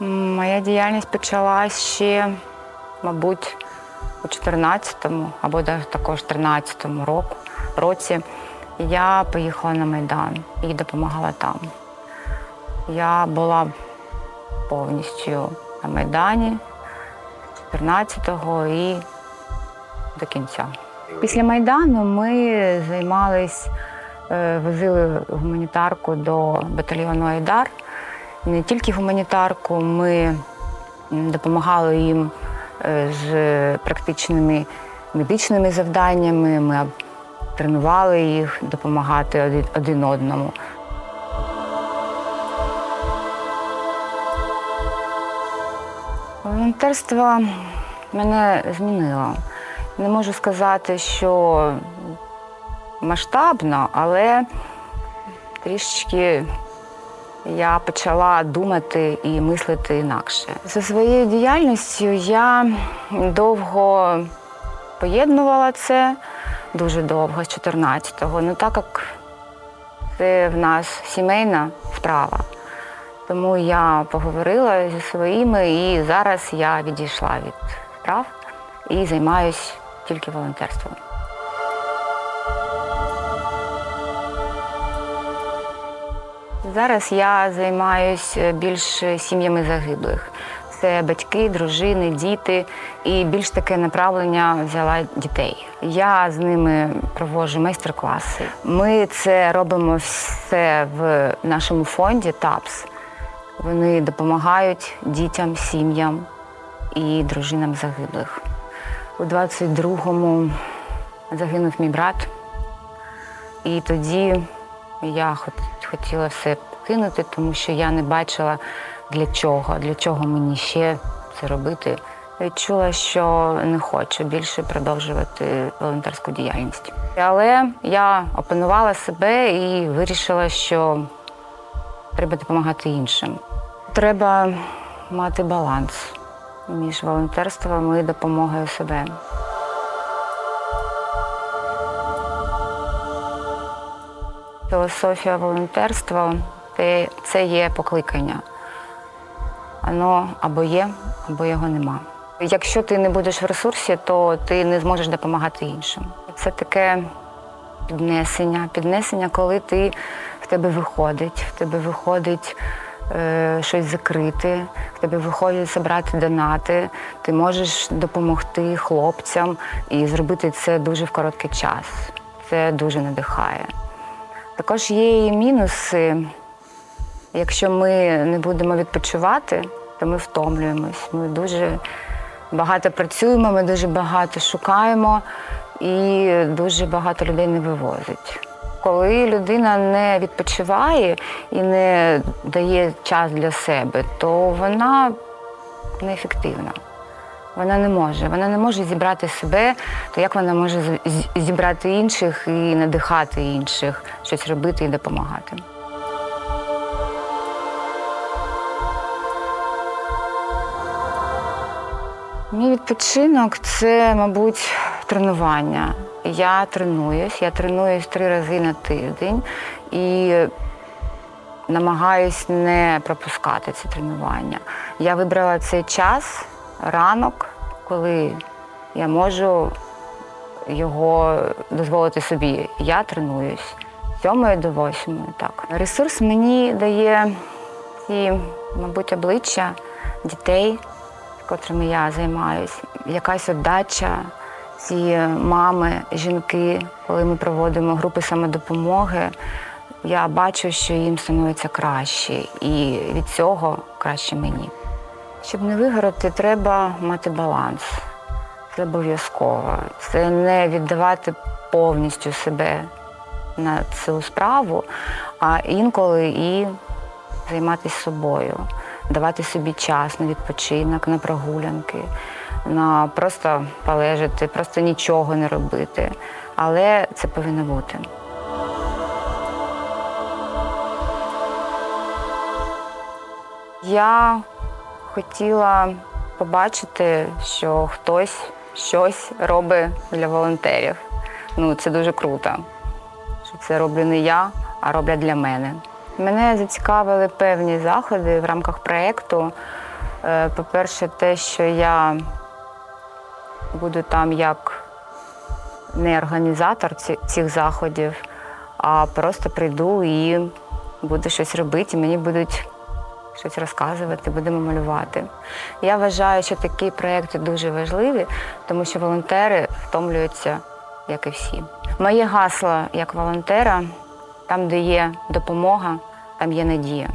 Моя діяльність почалась ще, мабуть, у 14-му або також 13-му року, році. Я поїхала на Майдан і допомагала там. Я була повністю на Майдані з 14-го і до кінця. Після Майдану ми займались, е, возили гуманітарку до батальйону Айдар. Не тільки гуманітарку, ми допомагали їм е, з практичними медичними завданнями. Ми тренували їх допомагати один, один одному. Волонтерство мене змінило. Не можу сказати, що масштабно, але трішечки я почала думати і мислити інакше. За своєю діяльністю я довго поєднувала це, дуже довго, з 14-го. Ну так як це в нас сімейна справа. Тому я поговорила зі своїми, і зараз я відійшла від справ і займаюся тільки волонтерством. Зараз я займаюся більш сім'ями загиблих. Це батьки, дружини, діти і більш таке направлення взяла дітей. Я з ними проводжу майстер-класи. Ми це робимо все в нашому фонді ТАПС. Вони допомагають дітям, сім'ям і дружинам загиблих. У 22-му загинув мій брат, і тоді я хот- хотіла все покинути, тому що я не бачила для чого, для чого мені ще це робити. Відчула, що не хочу більше продовжувати волонтерську діяльність. Але я опанувала себе і вирішила, що треба допомагати іншим. Треба мати баланс між волонтерством і допомогою себе. Філософія волонтерства це, є покликання. Воно або є, або його нема. Якщо ти не будеш в ресурсі, то ти не зможеш допомагати іншим. Це таке піднесення. Піднесення, коли ти в тебе виходить, в тебе виходить е, щось закрити, в тебе виходить зібрати донати, ти можеш допомогти хлопцям і зробити це дуже в короткий час. Це дуже надихає. Також є і мінуси. Якщо ми не будемо відпочивати, то ми втомлюємось. Ми дуже багато працюємо, ми дуже багато шукаємо і дуже багато людей не вивозить. Коли людина не відпочиває і не дає час для себе, то вона неефективна. Вона не може. Вона не може зібрати себе, то як вона може зібрати інших і надихати інших, щось робити і допомагати. Мій відпочинок це, мабуть, тренування. Я тренуюсь, я тренуюсь три рази на тиждень і намагаюсь не пропускати ці тренування. Я вибрала цей час, ранок, коли я можу його дозволити собі. Я тренуюсь з 7 до 8. Так. Ресурс мені дає ці, мабуть, обличчя дітей, котрими я займаюсь, якась отдача, ці мами, жінки, коли ми проводимо групи самодопомоги, я бачу, що їм становиться краще, і від цього краще мені. Щоб не вигорати, треба мати баланс. Це обов'язково. Це не віддавати повністю себе на цю справу, а інколи і займатися собою, давати собі час на відпочинок, на прогулянки, на просто полежати, просто нічого не робити. Але це повинно бути. Я хотіла побачити, що хтось щось робить для волонтерів. Ну, це дуже круто. Що це роблю не я, а роблять для мене. Мене зацікавили певні заходи в рамках проєкту. Е, По-перше, те, що я буду там як не організатор цих заходів, а просто прийду і буду щось робити, і мені будуть щось розказувати, будемо малювати. Я вважаю, що такі проекти дуже важливі, тому що волонтери втомлюються, як і всі. Моє гасло як волонтера там, де є допомога, там є надія.